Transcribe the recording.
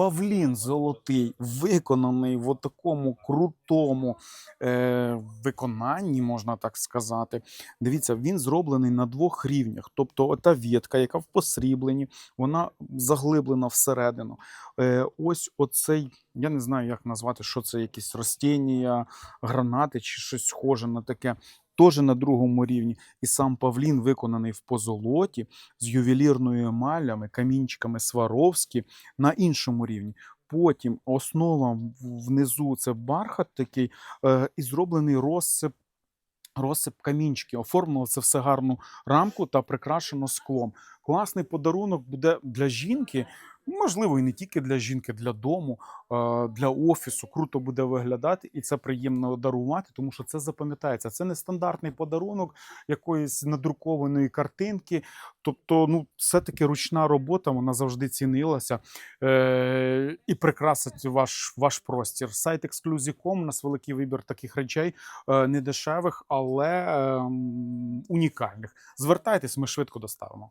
Павлін золотий, виконаний в такому крутому е, виконанні, можна так сказати. Дивіться, він зроблений на двох рівнях. Тобто, ота вітка, яка в посрібленні, вона заглиблена всередину. Е, ось оцей, я не знаю, як назвати, що це якісь ростіння, гранати чи щось схоже на таке. Теж на другому рівні. І сам павлін виконаний в позолоті з ювелірною емалями, камінчиками Сваровські на іншому рівні. Потім основа внизу це бархат такий е, і зроблений розсип. Розсип камінчиків, оформило це все гарну рамку та прикрашено склом. Класний подарунок буде для жінки, можливо, і не тільки для жінки, для дому, е, для офісу. Круто буде виглядати, і це приємно дарувати, тому що це запам'ятається. Це не стандартний подарунок якоїсь надрукованої картинки. Тобто, ну, все-таки ручна робота, вона завжди цінилася е- і прикрасить ваш, ваш простір. Сайт Exclusive.com, у нас великий вибір таких речей, е, не дешевих, але ем, унікальних. Звертайтесь, ми швидко доставимо.